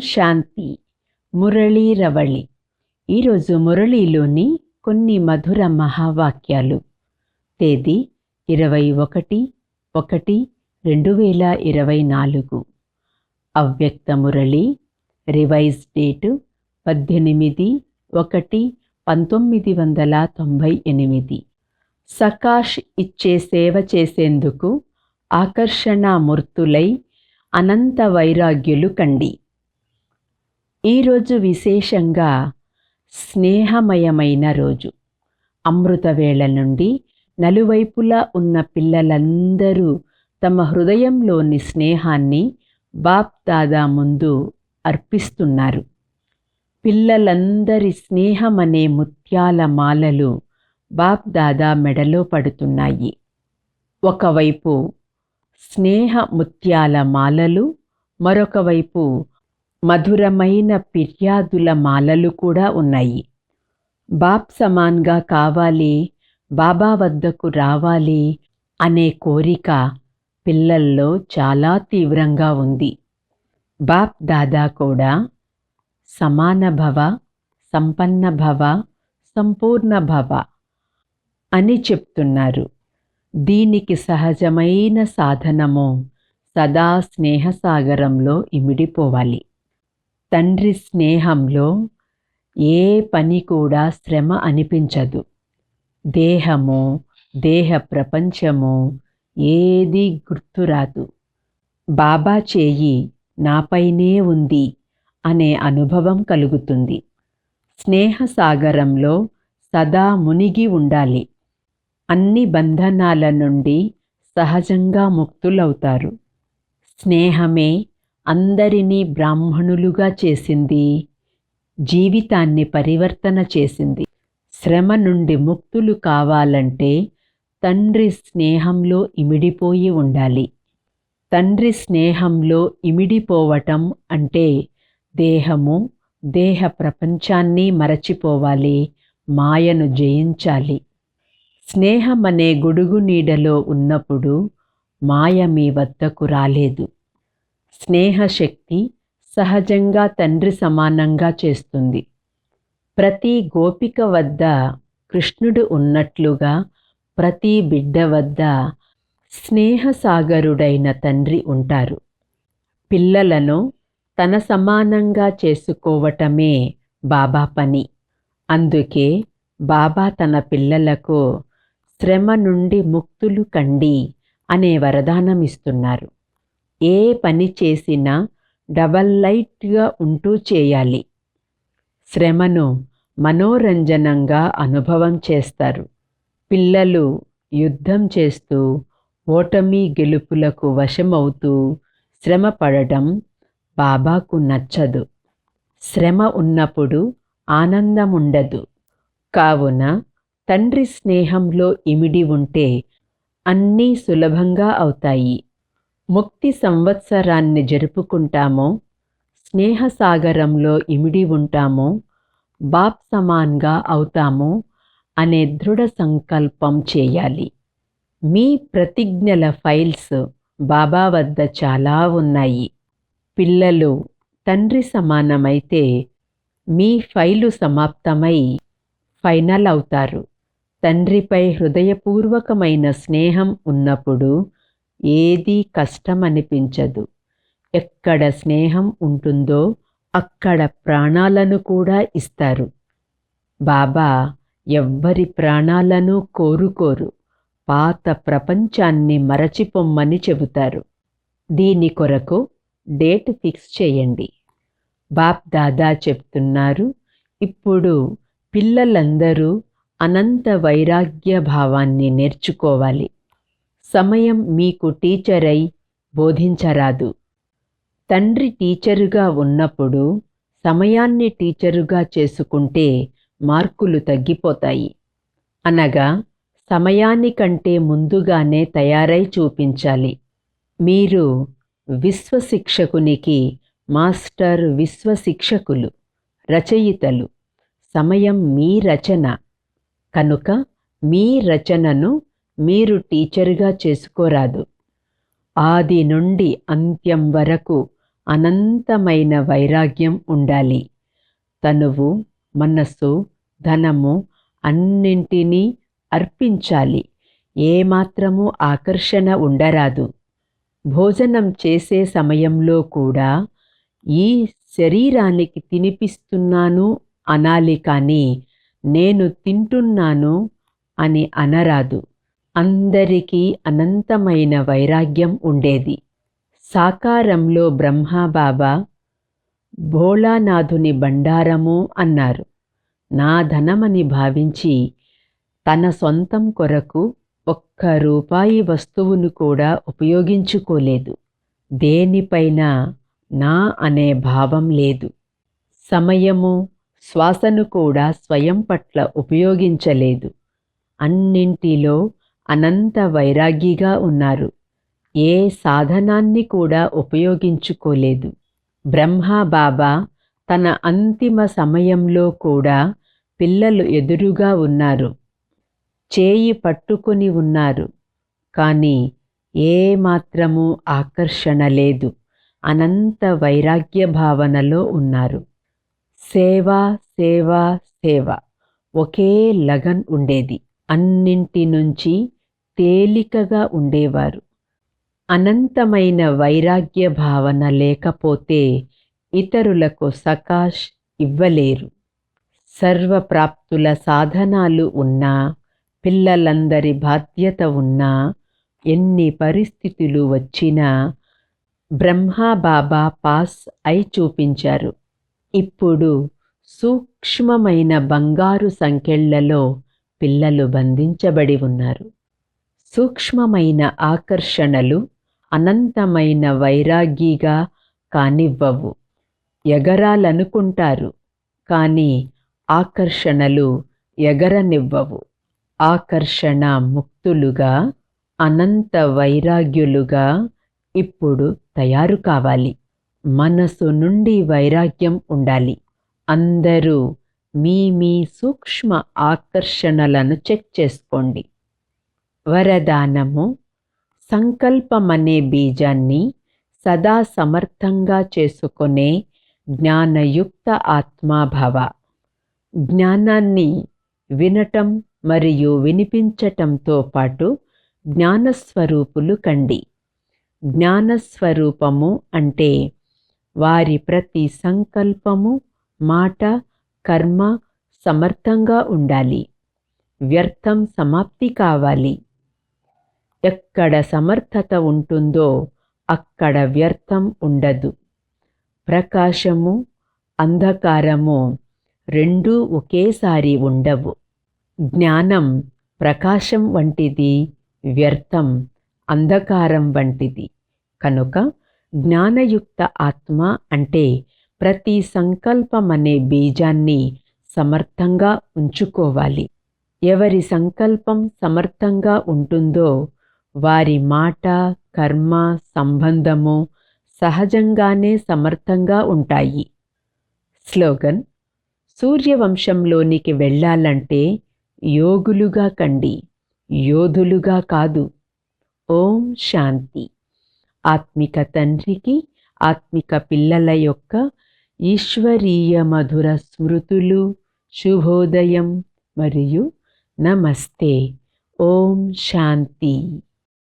శాంతి మురళీ రవళి. ఈరోజు మురళీలోని కొన్ని మధుర మహావాక్యాలు. తేదీ ఇరవై ఒకటి ఒకటి రెండు వేల ఇరవై నాలుగు. అవ్యక్త మురళి రివైజ్ డేటు పద్దెనిమిది ఒకటి పంతొమ్మిది వందల తొంభై ఎనిమిది. సకాష్ ఇచ్చే సేవ చేసేందుకు ఆకర్షణ మూర్తులై అనంత వైరాగ్యులు కండి. ఈరోజు విశేషంగా స్నేహమయమైన రోజు. అమృతవేళ నుండి నలువైపులా ఉన్న పిల్లలందరూ తమ హృదయంలోని స్నేహాన్ని బాప్ దాదా ముందు అర్పిస్తున్నారు. పిల్లలందరి స్నేహమనే ముత్యాల మాలలు బాప్ దాదా మెడలో పడుతున్నాయి. ఒకవైపు స్నేహ ముత్యాల మాలలు మరొకవైపు మధురమైన ఫిర్యాదుల మాలలు కూడా ఉన్నాయి. బాప్ సమాన్గా కావాలి బాబా వద్దకు రావాలి అనే కోరిక పిల్లల్లో చాలా తీవ్రంగా ఉంది. బాప్ దాదా కూడా సమాన భవ సంపన్న భవ సంపూర్ణ భవ అని చెప్తున్నారు. దీనికి సహజమైన సాధనము సదా స్నేహసాగరంలో ఇమిడిపోవాలి. తండ్రి స్నేహంలో ఏ పని కూడా శ్రమ అనిపించదు. దేహము దేహ ప్రపంచము ఏది గుర్తురాదు బాబా చేయి నాపైనే ఉంది అనే అనుభవం కలుగుతుంది. స్నేహసాగరంలో సదా మునిగి ఉండాలి. అన్ని బంధనాల నుండి సహజంగా ముక్తులవుతారు. స్నేహమే అందరినీ బ్రాహ్మణులుగా చేసింది జీవితాన్ని పరివర్తన చేసింది. శ్రమ నుండి ముక్తులు కావాలంటే తండ్రి స్నేహంలో ఇమిడిపోయి ఉండాలి. తండ్రి స్నేహంలో ఇమిడిపోవటం అంటే దేహము దేహ ప్రపంచాన్ని మరచిపోవాలి మాయను జయించాలి. స్నేహం అనే గొడుగు నీడలో ఉన్నప్పుడు మాయ మీ వద్దకు రాలేదు. స్నేహశక్తి సహజంగా తండ్రి సమానంగా చేస్తుంది. ప్రతి గోపిక వద్ద కృష్ణుడు ఉన్నట్లుగా ప్రతి బిడ్డ వద్ద స్నేహసాగరుడైన తండ్రి ఉంటారు. పిల్లలను తన సమానంగా చేసుకోవటమే బాబా పని. అందుకే బాబా తన పిల్లలకు శ్రమ నుండి ముక్తులు కండి అనే వరదానం ఇస్తున్నారు ఏ పని చేసినా డబల్ లైట్గా ఉంటూ చేయాలి. శ్రమను మనోరంజనంగా అనుభవం చేస్తారు. పిల్లలు యుద్ధం చేస్తూ ఓటమి గెలుపులకు వశమవుతూ శ్రమ పడటం బాబాకు నచ్చదు. శ్రమ ఉన్నప్పుడు ఆనందం ఉండదు కావున తండ్రి స్నేహంలో ఇమిడి ఉంటే అన్నీ సులభంగా అవుతాయి. ముక్తి సంవత్సరాన్ని జరుపుకుంటామో స్నేహసాగరంలో ఇమిడి ఉంటామో బాప్ సమాన్గా అవుతామో అనే దృఢ సంకల్పం చేయాలి. మీ ప్రతిజ్ఞల ఫైల్స్ బాబా వద్ద చాలా ఉన్నాయి. పిల్లలు తండ్రి సమానమైతే మీ ఫైలు సమాప్తమై ఫైనల్ అవుతారు. తండ్రిపై హృదయపూర్వకమైన స్నేహం ఉన్నప్పుడు ఏదీ కష్టం అనిపించదు ఎక్కడ స్నేహం ఉంటుందో అక్కడ ప్రాణాలను కూడా ఇస్తారు. బాబా ఎవ్వరి ప్రాణాలను కోరుకోరు. పాత ప్రపంచాన్ని మరచిపొమ్మని చెబుతారు. దీని కొరకు డేట్ ఫిక్స్ చేయండి. బాప్ దాదా చెప్తున్నారు ఇప్పుడు పిల్లలందరూ అనంత వైరాగ్య భావాన్ని నేర్చుకోవాలి. సమయం మీకు టీచర్ అయి బోధించరాదు. తండ్రి టీచరుగా ఉన్నప్పుడు సమయాన్ని టీచరుగా చేసుకుంటే మార్కులు తగ్గిపోతాయి. అనగా సమయానికంటే ముందుగానే తయారై చూపించాలి. మీరు విశ్వశిక్షకునికి మాస్టర్ విశ్వశిక్షకులు రచయితలు. సమయం మీ రచన. కనుక మీ రచనను మీరు టీచర్గా చేసుకోరాదు. ఆది నుండి అంత్యం వరకు అనంతమైన వైరాగ్యం ఉండాలి. తనువు మనస్సు ధనము అన్నింటినీ అర్పించాలి. ఏమాత్రము ఆకర్షణ ఉండరాదు. భోజనం చేసే సమయంలో కూడా ఈ శరీరానికి తినిపిస్తున్నాను అనాలి కానీ నేను తింటున్నాను అని అనరాదు. అందరికీ అనంతమైన వైరాగ్యం ఉండేది. సాకారంలో బ్రహ్మాబాబా భోళానాథుని బండారము అన్నారు. నా ధనమని భావించి తన సొంతం కొరకు ఒక్క రూపాయి వస్తువును కూడా ఉపయోగించుకోలేదు. దేనిపైన నా అనే భావం లేదు. సమయము శ్వాసను కూడా స్వయం పట్ల ఉపయోగించలేదు. అన్నింటిలో అనంత వైరాగిగా ఉన్నారు. ఏ సాధనాన్ని కూడా ఉపయోగించుకోలేదు. బ్రహ్మ బాబా తన అంతిమ సమయంలో కూడా పిల్లలు ఎదురుగా ఉన్నారు. చేయి పట్టుకొని ఉన్నారు. కానీ ఏ మాత్రము ఆకర్షణ లేదు. అనంత వైరాగ్య భావనలో ఉన్నారు. సేవ సేవ సేవ. ఒకే లగన్ ఉండేది. అన్నింటి నుంచి తేలికగా ఉండేవారు. అనంతమైన వైరాగ్య భావన లేకపోతే ఇతరులకు సకాష్ ఇవ్వలేరు. సర్వప్రాప్తుల సాధనాలు ఉన్నా పిల్లలందరి బాధ్యత ఉన్నా ఎన్ని పరిస్థితులు వచ్చినా బ్రహ్మా బాబా పాస్ అయి చూపించారు. ఇప్పుడు సూక్ష్మమైన బంగారు సంఖ్యళ్ళలో పిల్లలు బంధించబడి ఉన్నారు. సూక్ష్మమైన ఆకర్షణలు అనంతమైన వైరాగ్యగా కానివ్వవు. ఎగరాలనుకుంటారు కానీ ఆకర్షణలు ఎగరనివ్వవు. ఆకర్షణ ముక్తులుగా అనంత వైరాగ్యులుగా ఇప్పుడు తయారు కావాలి. మనసు నుండి వైరాగ్యం ఉండాలి. అందరూ మీ మీ సూక్ష్మ ఆకర్షణలను చెక్ చేసుకోండి. వరదానము సంకల్పమనే బీజాన్ని సదా సమర్థంగా చేసుకునే జ్ఞానయుక్త ఆత్మాభవ. జ్ఞానాన్ని వినటం మరియు వినిపించటంతో పాటు జ్ఞానస్వరూపులు కండి. జ్ఞానస్వరూపము అంటే వారి ప్రతి సంకల్పము మాట కర్మ సమర్థంగా ఉండాలి. వ్యర్థం సమాప్తి కావాలి. ఎక్కడ సమర్థత ఉంటుందో అక్కడ వ్యర్థం ఉండదు. ప్రకాశము అంధకారము రెండూ ఒకేసారి ఉండవు. జ్ఞానం ప్రకాశం వంటిది వ్యర్థం అంధకారం వంటిది. కనుక జ్ఞానయుక్త ఆత్మ అంటే ప్రతి సంకల్పం అనే బీజాన్ని సమర్థంగా ఉంచుకోవాలి. ఎవరి సంకల్పం సమర్థంగా ఉంటుందో వారి మాట కర్మ సంబంధము సహజంగానే సమర్థంగా ఉంటాయి. స్లోగన్ సూర్యవంశంలోనికి వెళ్ళాలంటే యోగులుగా కండి యోధులుగా కాదు. ఓం శాంతి. ఆత్మిక తండ్రికి ఆత్మిక పిల్లల యొక్క ఈశ్వరీయ మధుర స్మృతులు శుభోదయం మరియు నమస్తే. ఓం శాంతి.